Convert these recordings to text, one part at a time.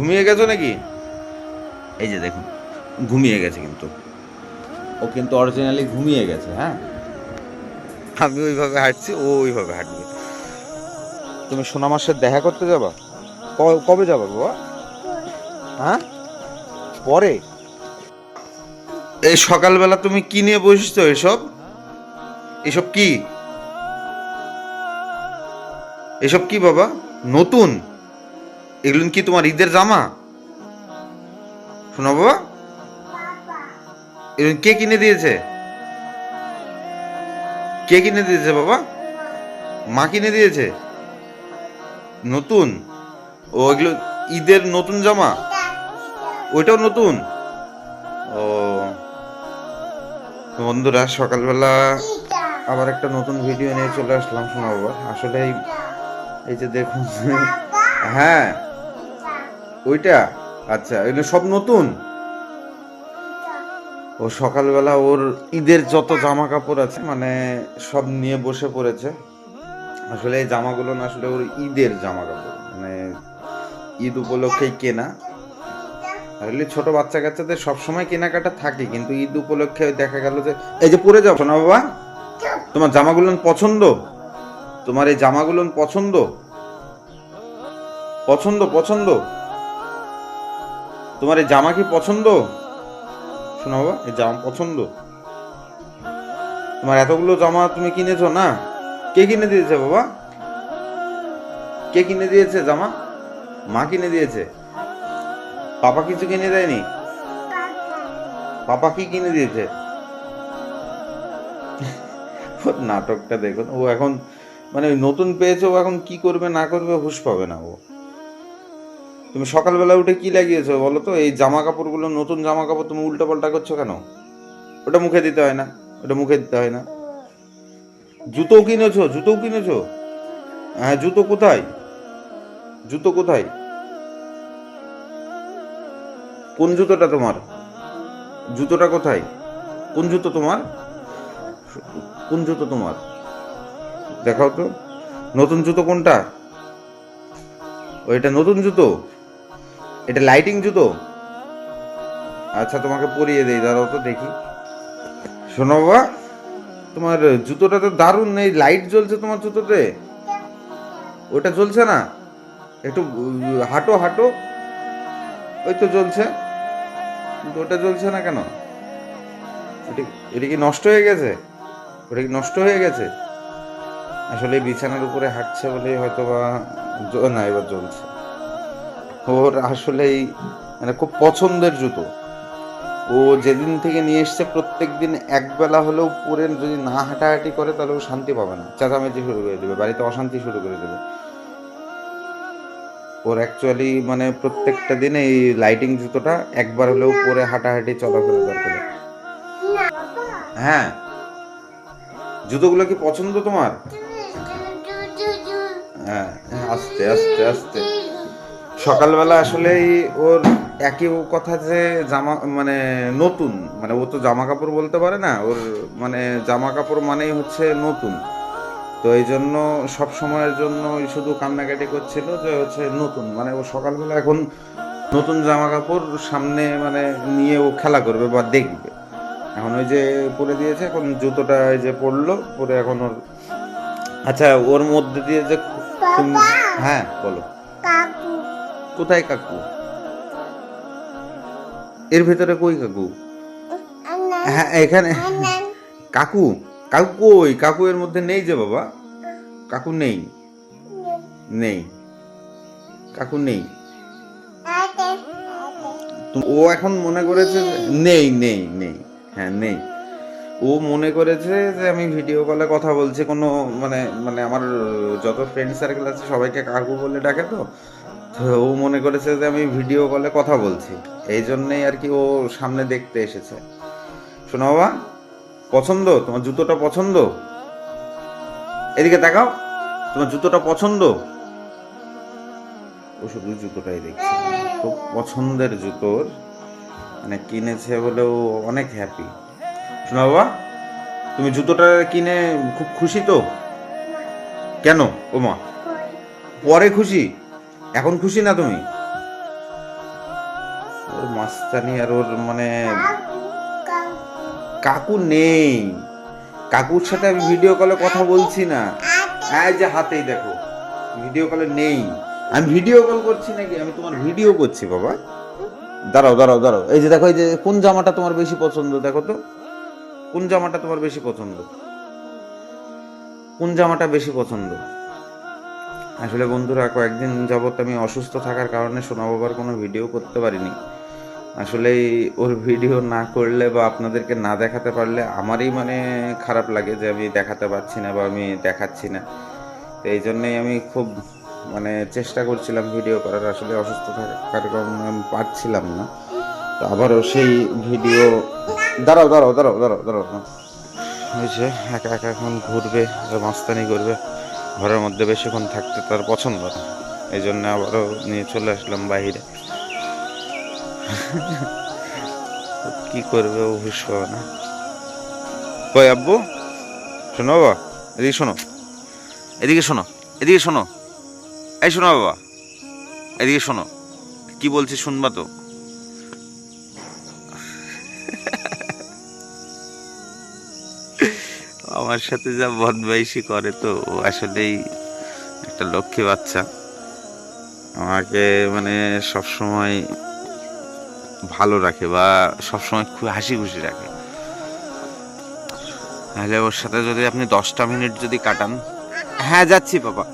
ঘুমিয়ে গেছো নাকি? এই যে দেখুন, ঘুমিয়ে গেছে কিন্তু। ও কিন্তু অরিজিনালি ঘুমিয়ে গেছে হ্যাঁ? আমি ওইভাবে হাঁটছি, ও ওইভাবে হাঁটবে। তুমি সোনামার সাথে দেখা করতে যাবা? কবে যাবা বাবা? হ্যাঁ? পরে? এই সকালবেলা তুমি কি নিয়ে বসেছো এসব? এসব কি? এসব কি বাবা? নতুন? এগুলো কি তোমার ঈদের জামা? শোনো বাবা। এগুলো কে কিনে দিয়েছে? কে কিনে দিয়েছে বাবা? মা কিনে দিয়েছে? নতুন? ও, এগুলো ঈদের নতুন জামা? ওইটাও নতুন? ও। বন্ধুরা, সকালবেলা আবার একটা নতুন ভিডিও নিয়ে চলে আসলাম শোনা বাবা। আসলে এই যে দেখুন হ্যাঁ। ওইটা? আচ্ছা এগুলো সব নতুন? ও সকালবেলা ওর ঈদের যত জামা কাপড় আছে মানে সব নিয়ে বসে পড়েছে। আসলে এই জামাগুলো না, আসলে ওর ঈদের জামা কাপড় মানে ঈদ উপলক্ষেই কেনা। আসলে ছোট বাচ্চা কাচ্চাদের সবসময় কেনাকাটা থাকে, কিন্তু ঈদ উপলক্ষে দেখা গেল যে, এই যে পরে যাও শোনা বাবা। তোমার জামাগুলো পছন্দ? তোমার এই জামাগুলো পছন্দ? পছন্দ পছন্দ? তোমার এই জামা কি পছন্দ? শোনো বাবা, এই জামা পছন্দ। তোমার এতগুলো জামা তুমি কিনেছো না? কে কিনে দিয়েছে বাবা? কে কিনে দিয়েছে জামা? মা কিনে দিয়েছে। পাপা কিছু কিনে দেয়নি? পাপা কি কিনে দিয়েছে? নাটকটা দেখুন। ও এখন মানে নতুন পেয়েছে, ও এখন কি করবে না করবে হুশ পাবে না ও। তুমি সকালবেলা উঠে কি লাগিয়েছো বলো তো? এই জামা কাপড়গুলো নতুন জামা কাপড় তুমি উল্টো পাল্টা করছ কেন? ওটা মুখে দিতে হয় না। ওটা মুখে দিতে হয় না। জুতো কিনেছো? জুতো কিনেছো? হ্যাঁ জুতো কোথায়? জুতো কোথায়? কোন জুতোটা তোমার? জুতোটা কোথায়? কোন জুতো তোমার? কোন জুতো তোমার? দেখাও তো। নতুন জুতো কোনটা? ওইটা নতুন জুতো? এটা লাইটিং জুতো? আচ্ছা তোমাকে পরিয়ে দেই, দাঁড়াও তো দেখি। শোনো বাবা, তোমার জুতোটা তো দারুণ নেই লাইট জ্বলছে তোমার জুতোতে। ওটা জ্বলছে না? একটু হাঁটো হাঁটো। ওই তো জ্বলছে। কিন্তু ওটা জ্বলছে না কেন? এটা এটা কি নষ্ট হয়ে গেছে? ওটা কি নষ্ট হয়ে গেছে? আসলে বিছানার উপরে হাঁটছে বলেই হয়তো বা না, এবার জ্বলছে। ওর আসলেই মানে খুব পছন্দের জুতো। ও যেদিন থেকে নিয়ে এসছে প্রত্যেক দিন একবেলা হলেও পরে যদি না হাঁটাহাঁটি করে তাহলে ও শান্তি পাবে না। চেঁচামেচি শুরু করে দেবে বাড়িতে অশান্তি শুরু করে দেবে। ওর অ্যাকচুয়ালি মানে প্রত্যেকটা দিনে এই লাইটিং জুতোটা একবার হলেও পরে হাঁটাহাঁটি চলাফেরা দরকার হ্যাঁ। জুতোগুলো কি পছন্দ তোমার? হ্যাঁ হ্যাঁ, আস্তে আস্তে আস্তে সকালবেলা আসলেই ওর একই কথা যে জামা মানে নতুন মানে ও তো জামা কাপড় বলতে পারে না ওর মানে জামা কাপড় মানেই হচ্ছে নতুন। তো এই জন্য সব সময়ের জন্য ওই শুধু কান্নাকাটি করছিল যে হচ্ছে নতুন। মানে ও সকালবেলা এখন নতুন জামা কাপড় সামনে মানে নিয়ে ও খেলা করবে বা দেখবে। এখন ওই যে পরে দিয়েছে এখন জুতোটা এই যে পরলো পরে এখন ওর আচ্ছা ওর মধ্যে দিয়ে যে হ্যাঁ বলো। কোথায় কাকু? এর ভেতরে কই কাকু? হ্যাঁ এখানে। কাকু কাকু কই? কাকু এর মধ্যে নেই যে বাবা। কাকু নেই। নেই। কাকু নেই। ও এখন মনে করেছে নেই নেই নেই। হ্যাঁ নেই। ও মনে করেছে যে আমি ভিডিও কলে কথা বলছি, কোনো মানে মানে আমার যত ফ্রেন্ড সার্কেল আছে, সবাইকে কাকু বলে ডাকে তো। তো ও মনে করেছে যে আমি ভিডিও কলে কথা বলছি। এই জন্যেই আর কি ও সামনে দেখতে এসেছে। শোনো বাবা, পছন্দ? তোমার জুতোটা পছন্দ? এদিকে তাকাও, তোমার জুতোটা পছন্দ? ও শুধু জুতোটাই দেখছে। খুব পছন্দের জুতোর। মানে কিনেছে বলে ও অনেক হ্যাপি শোনো বাবা, তুমি জুতোটা কিনে খুব খুশি তো? কেন? ও মা পরে খুশি? এখন খুশি না তুমি? ওর মাস্তানি আর ওর মানে কাকু নেই। কাকুর সাথে আমি ভিডিও কলে কথা বলছি না। এই যে হাতেই দেখো। ভিডিও কলে নেই। আমি ভিডিও কল করছি নাকি? আমি তোমার ভিডিও করছি বাবা। দাঁড়াও দাঁড়াও দাঁড়াও। এই যে দেখো, এই যে কোন জামাটা তোমার বেশি পছন্দ, দেখো তো। কোন জামাটা তোমার বেশি পছন্দ? কোন জামাটা বেশি পছন্দ? আসলে বন্ধুরা, কয়েকদিন যাবত আমি অসুস্থ থাকার কারণে সোনা বাবার কোনো ভিডিও করতে পারিনি। আসলে ওর ভিডিও না করলে বা আপনাদেরকে না দেখাতে পারলে আমারই মানে খারাপ লাগে যে আমি দেখাতে পারছি না বা আমি দেখাচ্ছি না। তো এই জন্যেই আমি খুব মানে চেষ্টা করছিলাম ভিডিও করার, আসলে অসুস্থ থাকার কারণে আমি পারছিলাম না। তো আবারও সেই ভিডিও দাঁড়াও দাঁড়াও দাঁড়াও দাঁড়াও দাঁড়াও হয়েছে একা একা এখন ঘুরবে, মাস্তানি করবে। ঘরের মধ্যে বেশিক্ষণ থাকতে তার পছন্দ না। এই জন্য আবারও নিয়ে চলে আসলাম বাইরে। কি করবে ও হুশ না। কই আব্বু? শোনো বাবা, এদিকে শোনো। এদিকে শোনো এদিকে শোনো। এই শোনো বাবা, এদিকে শোনো। কি বলছি শুনবা তো? আমার সাথে যা বদমাইশি করে তো ও আসলেই একটা লক্ষ্মী বাচ্চা। আমাকে মানে সবসময় ভালো রাখে বা সবসময় খুব হাসি খুশি রাখে। তাহলে ওর সাথে যদি আপনি দশটা মিনিট যদি কাটান। হ্যাঁ যাচ্ছি বাবা।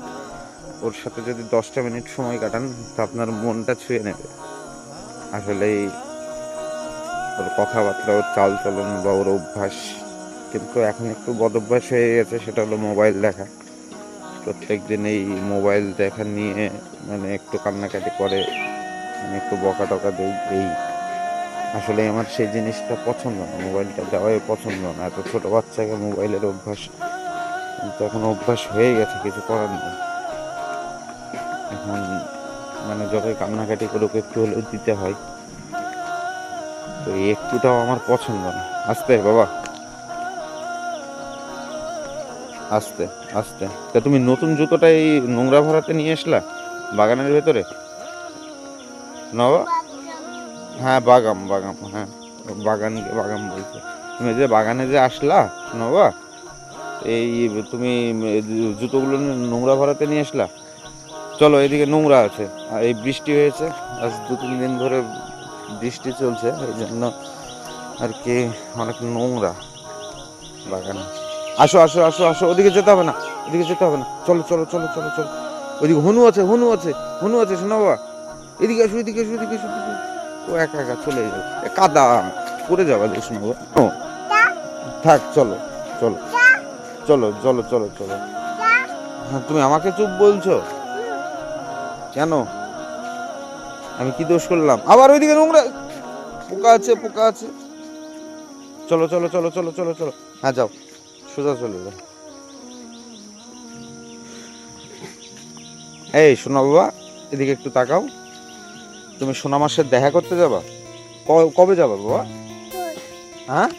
ওর সাথে যদি দশটা মিনিট সময় কাটান, তো আপনার মনটা ছুঁয়ে নেবে। আসলেই ওর কথাবার্তা, ওর চাল চলন বা ওর অভ্যাস কিন্তু এখন একটু বদ অভ্যাস হয়ে গেছে, সেটা হলো মোবাইল দেখা। প্রত্যেক দিন এই মোবাইল দেখা নিয়ে মানে একটু কান্নাকাটি করে মানে একটু বকা টকা দেই। এই আসলে আমার সেই জিনিসটা পছন্দ না মোবাইলটা দেওয়াই পছন্দ না। এত ছোটো বাচ্চাকে মোবাইলের অভ্যাস, কিন্তু এখন অভ্যাস হয়ে গেছে, কিছু করার নেই। এখন মানে যতই কান্নাকাটি করুক, একটু হলেও দিতে হয়। তো এই একটুটাও আমার পছন্দ না। আসতে, বাবা। আস্তে আস্তে। তা তুমি নতুন জুতোটা এই নোংরা ভরাতে নিয়ে আসলা বাগানের ভেতরে? নবা হ্যাঁ বাগাম বাগাম হ্যাঁ। বাগান, বাগাম বলছে। তুমি যে বাগানে যে আসলা নবা এই তুমি জুতোগুলো নোংরা ভরাতে নিয়ে আসলা চলো, এদিকে নোংরা আছে। আর এই বৃষ্টি হয়েছে। আজ দু, তিন দিন ধরে বৃষ্টি চলছে। এই জন্য আর কি অনেক নোংরা বাগানে। আসো আসো আসো আসো, ওদিকে যেতে হবে না, ওদিকে যেতে হবে না। চলো চলো চলো চলো চলো। ওইদিকে হনু আছে হনু আছে হনু আছে, শোনা বাবা। এদিকে আসো এদিকে আসো এদিকে আসো ও একা একা চলে যাবে এ কাদা, পড়ে যাবে শোনা বাবা ও। থাক, চলো চলো। চলো চলো চলো চলো। হ্যাঁ তুমি আমাকে চুপ বলছো? কেন? আমি কি দোষ করলাম? আবার ওইদিকে নোংরা পোকা আছে পোকা আছে। চলো চলো চলো চলো চলো চলো। হ্যাঁ যাও। সোজা চলে যাও এই, সোনা বাবা, এদিকে একটু তাকাও। তুমি সোনা মাসের দেখা করতে যাবা? কবে যাবা বাবা? হ্যাঁ?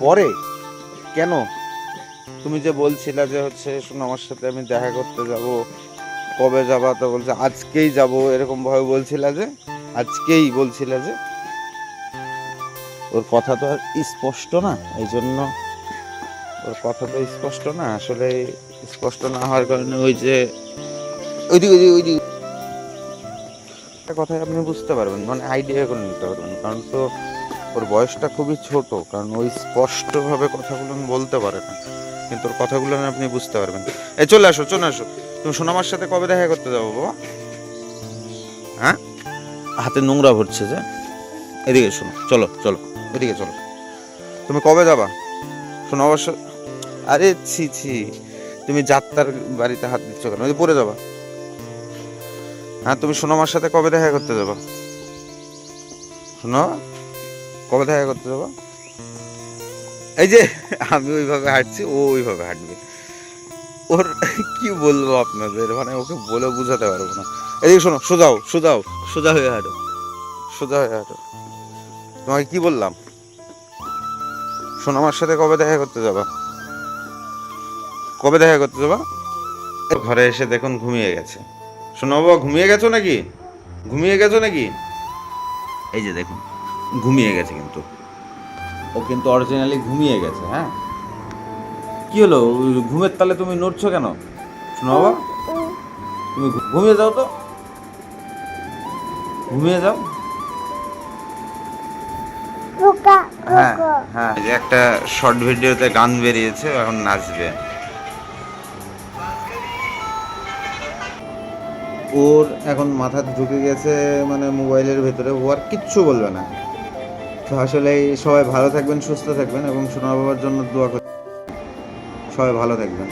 পরে? কেন? তুমি যে বলছিলা যে হচ্ছে সোনা আমার সাথে আমি দেখা করতে যাব, কবে যাবা তো বলছে, আজকেই যাব, এরকম ভাবে বলছিলা যে, আজকেই বলছিলা যে। ওর কথা তো আর স্পষ্ট না এই জন্য ওর কথা তো স্পষ্ট না, আসলে স্পষ্ট না হওয়ার কারণে ওই যে ওইদিকে ওইদিকে ওইদিকে। একটা কথাই আপনি বুঝতে পারবেন মানে আইডিয়া করে নিতে পারবেন কারণ তো ওর বয়সটা খুবই ছোট, কারণ ওই স্পষ্টভাবে কথাগুলো বলতে পারে না, কিন্তু ওর কথাগুলো আপনি বুঝতে পারবেন। এই চলে আসো চলে আসো। তুমি সোনামার সাথে কবে দেখা করতে যাব বাবা? হ্যাঁ? হাতে নোংরা ভরছে যে। এদিকে শোনো, চলো চলো, এদিকে চলো। তুমি কবে যাবা? শোনো অবশ্য আরে ছি ছি। তুমি যাত্রার বাড়িতে হাত দিচ্ছ কেন? পড়ে যাবা। হ্যাঁ তুমি সোনামার সাথে কবে দেখা করতে যাবা? শোনো, কবে দেখা করতে যাবা? এই যে, আমি ওইভাবে হাঁটছি, ও ওইভাবে হাঁটবে। ওর কি বলব আপনাদের? মানে ওকে বলে বোঝাতে পারব না। এদিকে শোনো, সোজাও সোজাও, সোজা হয়ে হাঁটো। সোজা হয়ে হাঁটো। তোমাকে কি বললাম? সোনামার সাথে কবে দেখা করতে যাবা? কবে দেখা করতে যাবা? ঘরে এসে দেখুন ঘুমিয়ে গেছে। শোনো বাবা ঘুমিয়ে গেছো নাকি? ঘুমিয়ে গেছো নাকি? এই যে দেখুন ঘুমিয়ে গেছে কিন্তু। ও কিন্তু অরিজিনালি ঘুমিয়ে গেছে হ্যাঁ? কি হলো? ঘুমের তালে তুমি নড়ছো কেন? শোনো বাবা তুমি ঘুমিয়ে যাও তো। ঘুমিয়ে যাও। হ্যাঁ হ্যাঁ। একটা শর্ট ভিডিওতে গান বেরিয়েছে এখন নাচবে। ওর এখন মাথা ঢুকে গেছে মানে মোবাইলের ভেতরে। ও আর কিচ্ছু বলবে না। তো আসলে সবাই ভালো থাকবেন, সুস্থ থাকবেন এবং সোনা বাবার জন্য দোয়া করবেন সবাই ভালো থাকবেন।